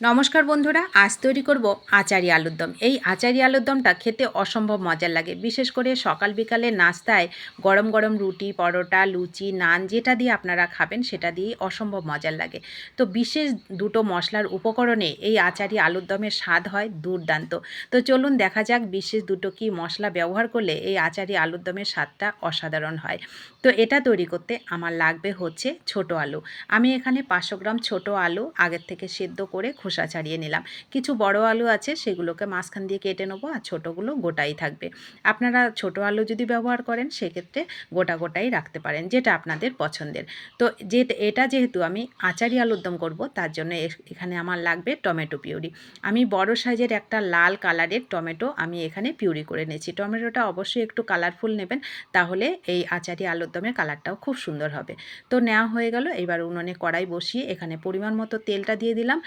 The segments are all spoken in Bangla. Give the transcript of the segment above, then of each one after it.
নমস্কার বন্ধুরা, আজ তৈরি করব আচারি আলুর দম। এই আচারি আলুর দমটা খেতে অসম্ভব মজার লাগে। বিশেষ করে সকাল বিকালে নাস্তায় গরম গরম রুটি, পরোটা, লুচি, নান যেটা দিয়ে আপনারা খাবেন, সেটা দিয়েই অসম্ভব মজার লাগে। তো বিশেষ দুটো মশলার উপকরণে এই আচারি আলুর দমের স্বাদ হয় দুর্দান্ত। তো চলুন দেখা যাক বিশেষ দুটো কি মশলা ব্যবহার করলে এই আচারি আলুর দমের স্বাদটা অসাধারণ হয়। তো এটা তৈরি করতে আমার লাগবে হচ্ছে ছোট আলু। আমি এখানে পাঁচশো গ্রাম ছোট আলু আগের থেকে সেদ্ধ করে খোসা ছাড়িয়ে নিলাম। কিছু বড় আলু আছে, সেগুলোকে মাঝখান দিয়ে কেটে নেব আর ছোটোগুলো গোটাই থাকবে। আপনারা ছোট আলু যদি ব্যবহার করেন, সেক্ষেত্রে গোটা গোটাই রাখতে পারেন, যেটা আপনাদের পছন্দের। তো যে এটা যেহেতু আমি আচারি আলুর দম করব, তার জন্য এখানে আমার লাগবে টমেটো পিউরি। আমি বড় সাইজের একটা লাল কালারের টমেটো আমি এখানে পিউরি করে নিয়েছি। টমেটোটা অবশ্যই একটু কালারফুল নেবেন, তাহলে এই আচারি আলুর দমের কালারটাও খুব সুন্দর হবে। তো নেওয়া হয়ে গেল, এবার উনুনে কড়াই বসিয়ে এখানে পরিমাণ মতো তেলটা দিয়ে দিলাম।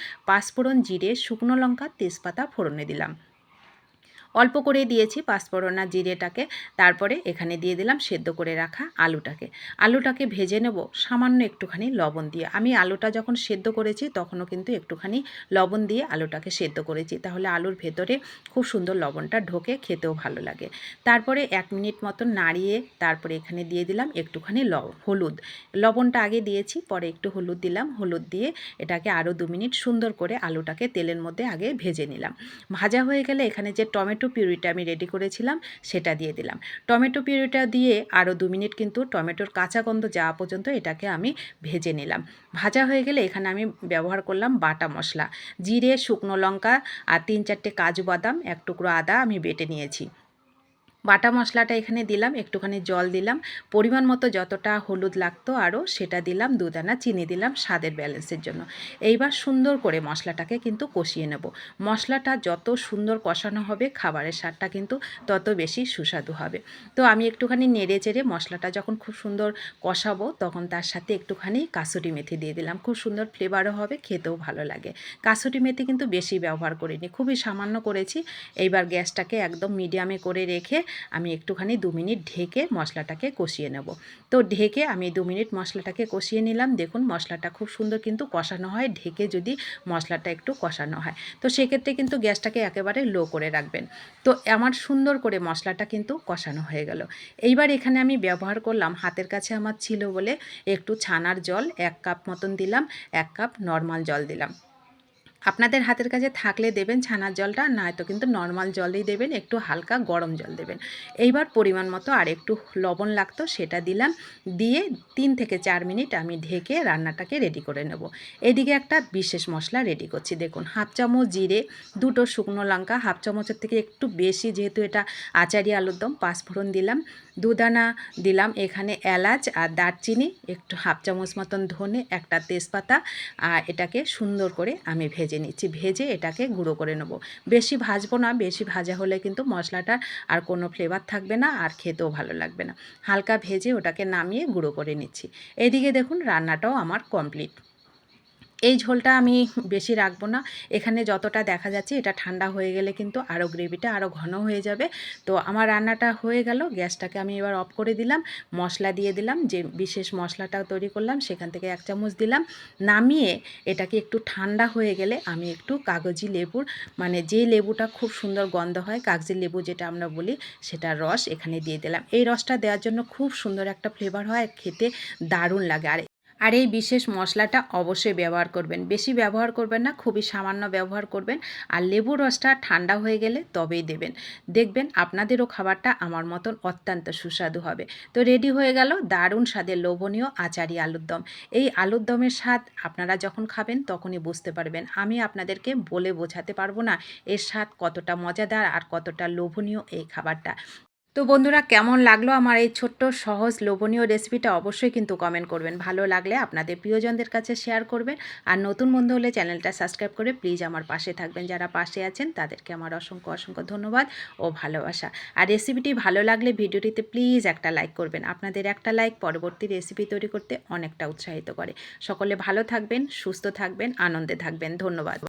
পাঁচফোড়ন জিরে শুকনো লঙ্কা তেজপাতা ফোড়নে দিলাম। অল্প করে দিয়েছি পাঁচফোড়না জিরেটাকে। তারপরে এখানে দিয়ে দিলাম সেদ্ধ করে রাখা আলুটাকে। আলুটাকে ভেজে নেব সামান্য একটুখানি লবণ দিয়ে। আমি আলুটা যখন সেদ্ধ করেছি তখনও কিন্তু একটুখানি লবণ দিয়ে আলুটাকে সেদ্ধ করেছি। তাহলে আলুর ভেতরে খুব সুন্দর লবণটা ঢোকে, খেতেও ভালো লাগে। তারপরে এক মিনিট মতো নাড়িয়ে তারপরে এখানে দিয়ে দিলাম একটুখানি হলুদ। লবণটা আগে দিয়েছি, পরে একটু হলুদ দিলাম। হলুদ দিয়ে এটাকে আরও দু মিনিট সুন্দর করে আলুটাকে তেলের মধ্যে আগে ভেজে নিলাম। ভাজা হয়ে গেলে এখানে যে টমেটো টমেটো পিউরিটা আমি রেডি করেছিলাম, সেটা দিয়ে দিলাম। টমেটো পিউরিটা দিয়ে আরও দু মিনিট কিন্তু টমেটোর কাঁচা গন্ধ যাওয়া পর্যন্ত এটাকে আমি ভেজে নিলাম। ভাজা হয়ে গেলে এখানে আমি ব্যবহার করলাম বাটা মশলা। জিরে, শুকনো লঙ্কা আর তিন চারটে কাজু বাদাম, এক টুকরো আদা আমি বেটে নিয়েছি। বাটা মশলাটা এখানে দিলাম, একটুখানি জল দিলাম। পরিমাণ মতো যতটা হলুদ লাগতো আরও সেটা দিলাম, দুদানা চিনি দিলাম স্বাদের ব্যালেন্সের জন্য। এইবার সুন্দর করে মশলাটাকে কিন্তু কষিয়ে নেব। মশলাটা যত সুন্দর কষানো হবে, খাবারের স্বাদটা কিন্তু তত বেশি সুস্বাদু হবে। তো আমি একটুখানি নেড়ে চেড়ে মশলাটা যখন খুব সুন্দর কষাবো, তখন তার সাথে একটুখানি কাসুরি মেথি দিয়ে দিলাম। খুব সুন্দর ফ্লেভারও হবে, খেতেও ভালো লাগে। কাসুরি মেথি কিন্তু বেশি ব্যবহার করিনি, খুবই সামান্য করেছি। এইবার গ্যাসটাকে একদম মিডিয়ামে করে রেখে আমি একটুখানি দু মিনিট ঢেকে মশলাটাকে কষিয়ে নেব। তো ঢেকে আমি দু মিনিট মশলাটাকে কষিয়ে নিলাম। দেখুন মশলাটা খুব সুন্দর কিন্তু কষানো হয়। ঢেকে যদি মশলাটা একটু কষানো হয়। তো সেক্ষেত্রে কিন্তু গ্যাসটাকে একেবারে লো করে রাখবেন। তো আমার সুন্দর করে মশলাটা কিন্তু কষানো হয়ে গেল। এইবার এখানে আমি ব্যবহার করলাম হাতের কাছে আমার ছিল বলে একটু ছানার জল, এক কাপ মতন দিলাম, এক কাপ নর্মাল জল দিলাম। আপনাদের হাতের কাছে থাকলে দেবেন ছানার জলটা, নয়তো কিন্তু নর্মাল জলই দেবেন, একটু হালকা গরম জল দেবেন। এইবার পরিমাণ মতো আর একটু লবণ লাগতো, সেটা দিলাম। দিয়ে তিন থেকে চার মিনিট আমি ঢেকে রান্নাটাকে রেডি করে নেব। এদিকে একটা বিশেষ মশলা রেডি করছি, দেখুন। হাফ চামচ জিরে, দুটো শুকনো লঙ্কা, হাফ চামচের থেকে একটু বেশি, যেহেতু এটা আচারি আলুর দম, পাঁচফোড়ন দিলাম। দুদানা দিলাম, এখানে এলাচ আর দারচিনি, একটু হাফ চামচ মতন ধনে, একটা তেজপাতা, আর এটাকে সুন্দর করে আমি ভেজে নিচ্ছি, ভেজে এটাকে গুঁড়ো করে নেব। বেশি ভাজবো না, বেশি ভাজা হলে কিন্তু মশলাটার আর কোনো ফ্লেভার থাকবে না আর খেতেও ভালো লাগবে না। হালকা ভেজে ওটাকে নামিয়ে গুঁড়ো করে নিচ্ছি। এদিকে দেখুন রান্নাটাও আমার কমপ্লিট এই ঝোলটা আমি বেশি রাখব না। এখানে যতটা দেখা যাচ্ছে এটা ঠান্ডা হয়ে গেলে কিন্তু আরও গ্রেভিটা আরও ঘন হয়ে যাবে। তো আমার রান্নাটা হয়ে গেল, গ্যাসটাকে আমি এবার অফ করে দিলাম, মশলা দিয়ে দিলাম, যে বিশেষ মশলাটা তৈরি করলাম, সেখান থেকে এক চামচ দিলাম। নামিয়ে এটাকে একটু ঠান্ডা হয়ে গেলে আমি একটু কাগজি লেবুর মানে যে লেবুটা খুব সুন্দর গন্ধ হয়, কাগজি লেবু যেটা আমরা বলি সেটার রস এখানে দিয়ে দিলাম। এই রসটা দেওয়ার জন্য খুব সুন্দর একটা ফ্লেভার হয়, খেতে দারুণ লাগে। আর আর এই বিশেষ মশলাটা অবশ্যই ব্যবহার করবেন। বেশি ব্যবহার করবেন না, খুবই সামান্য ব্যবহার করবেন আর লেবু রসটা ঠান্ডা হয়ে গেলে তবেই দেবেন। দেখবেন আপনাদেরও খাবারটা আমার মতন অত্যন্ত সুস্বাদু হবে। তো রেডি হয়ে গেল দারুণ স্বাদের লোভনীয় আচারি আলুর দম। এই আলুর দমের স্বাদ আপনারা যখন খাবেন তখনই বুঝতে পারবেন। আমি আপনাদেরকে বলে বোঝাতে পারব না এর স্বাদ কতটা মজাদার আর কতটা লোভনীয় এই খাবারটা। তো বন্ধুরা, কেমন লাগল আমার এই ছোট্ট, সহজ, লোভনীয় রেসিপিটা অবশ্যই কিন্তু কমেন্ট করবেন। ভালো লাগলে আপনাদের প্রিয়জনদের কাছে শেয়ার করবেন। আর নতুন বন্ধু হলে চ্যানেলটা সাবস্ক্রাইব করে প্লিজ আমার পাশে থাকবেন। যারা পাশে আছেন, তাদেরকে আমার অসংখ্য অসংখ্য ধন্যবাদ ও ভালোবাসা। আর রেসিপিটি ভালো লাগলে ভিডিওটিতে প্লিজ একটা লাইক করবেন। আপনাদের একটা লাইক পরবর্তী রেসিপি তৈরি করতে অনেকটা উৎসাহিত করে। সকলে ভালো থাকবেন, সুস্থ থাকবেন, আনন্দে থাকবেন। ধন্যবাদ।